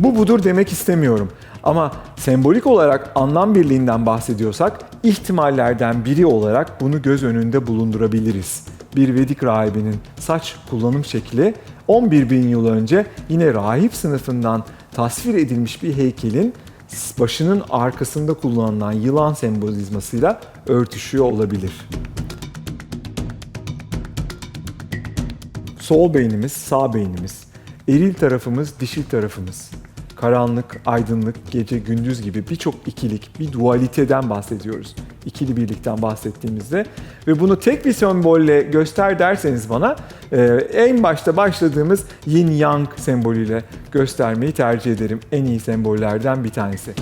Bu budur demek istemiyorum. Ama sembolik olarak anlam birliğinden bahsediyorsak ihtimallerden biri olarak bunu göz önünde bulundurabiliriz. Bir Vedik rahibinin saç kullanım şekli 11 bin yıl önce yine rahip sınıfından tasvir edilmiş bir heykelin başının arkasında kullanılan yılan sembolizmasıyla örtüşüyor olabilir. Sol beynimiz, sağ beynimiz. Eril tarafımız, dişil tarafımız. Karanlık, aydınlık, gece, gündüz gibi birçok ikilik, bir dualiteden bahsediyoruz. İkili birlikten bahsettiğimizde. Ve bunu tek bir sembolle göster derseniz bana e, en başta başladığımız yin yang sembolüyle göstermeyi tercih ederim. En iyi sembollerden bir tanesi.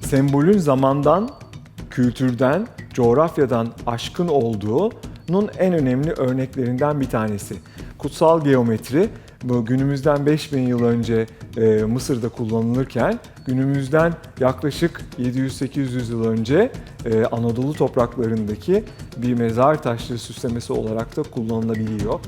Sembolün zamandan, kültürden, coğrafyadan aşkın olduğunun en önemli örneklerinden bir tanesi. Kutsal geometri bu günümüzden 5000 yıl önce e, Mısır'da kullanılırken günümüzden yaklaşık 700-800 yıl önce e, Anadolu topraklarındaki bir mezar taşları süslemesi olarak da kullanılabiliyor.